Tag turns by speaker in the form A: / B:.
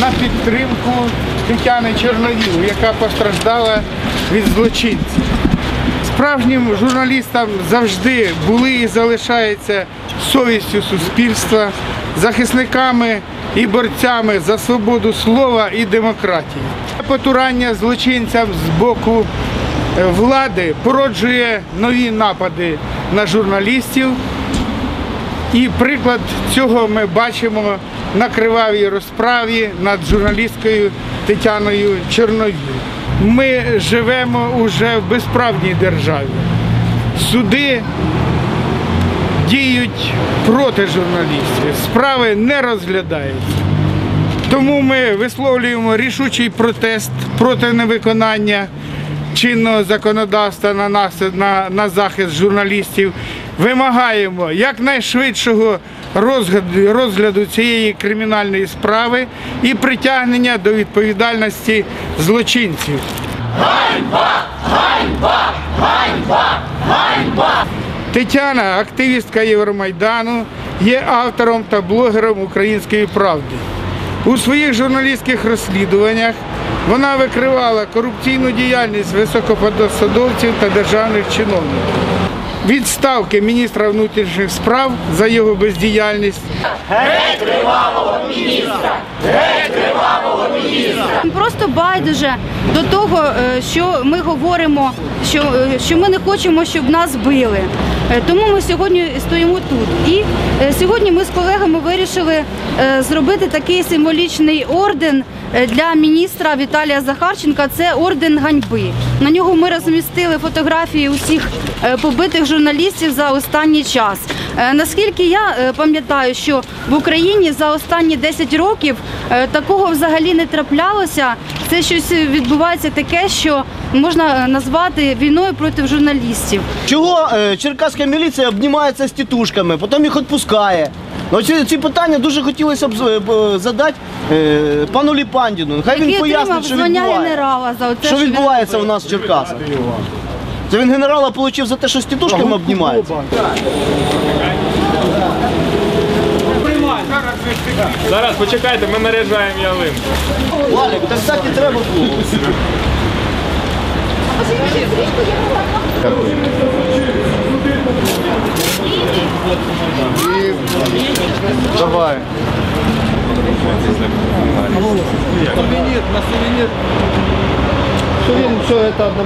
A: на підтримку Тетяни Чорновіл, яка постраждала від злочинців. Справжнім журналістам завжди були і залишаються совістю суспільства, захисниками і борцями за свободу слова і демократії. Потурання злочинцям з боку е, влади породжує нові напади на журналістів. І приклад цього ми бачимо на кривавій розправі над журналісткою Тетяною Чорновіл. Ми живемо уже в безправній державі. Суди діють проти журналістів, справи не розглядаються. Тому ми висловлюємо рішучий протест проти невиконання чинного законодавства на, нас, на, на захист журналістів. Вимагаємо якнайшвидшого розгляду, розгляду цієї кримінальної справи і притягнення до відповідальності злочинців. Тетяна, активістка Євромайдану, є автором та блогером української правди. У своїх журналістських розслідуваннях вона викривала корупційну діяльність високопосадовців та державних чиновників. Відставки міністра внутрішніх справ за його бездіяльність.
B: Просто байдуже до того, е, що ми говоримо, що, е, що ми не хочемо, щоб нас били. Е, Тому ми сьогодні стоїмо тут. І сьогодні ми з колегами вирішили зробити такий символічний орден для міністра Віталія Захарченка. Це орден ганьби. На нього ми розмістили фотографії усіх побитих журналістів за останній час. Наскільки я пам'ятаю, що в Україні за останні 10 років такого взагалі не траплялося. Це щось відбувається таке, що можна е, назвати війною проти журналістів.
C: Чого е, черкаська міліція обнімається з тітушками, потім їх відпускає? Ну, ці, ці питання дуже хотілося б е, задати е, пану Ліпандіну. Хай він
B: який отримав
C: пояснить, що
B: звання
C: відбувається.
B: генерала за оце,
C: Що
B: він
C: відбувається у нас в Черкасах? Це він генерала отримав за те, що з тітушками обнімається?
D: Зараз почекайте, ми наряджаємо ялинку.
C: Валік, так так і треба було.
A: Давай. Сувенир, на сувенир. Сувенир, все это одно.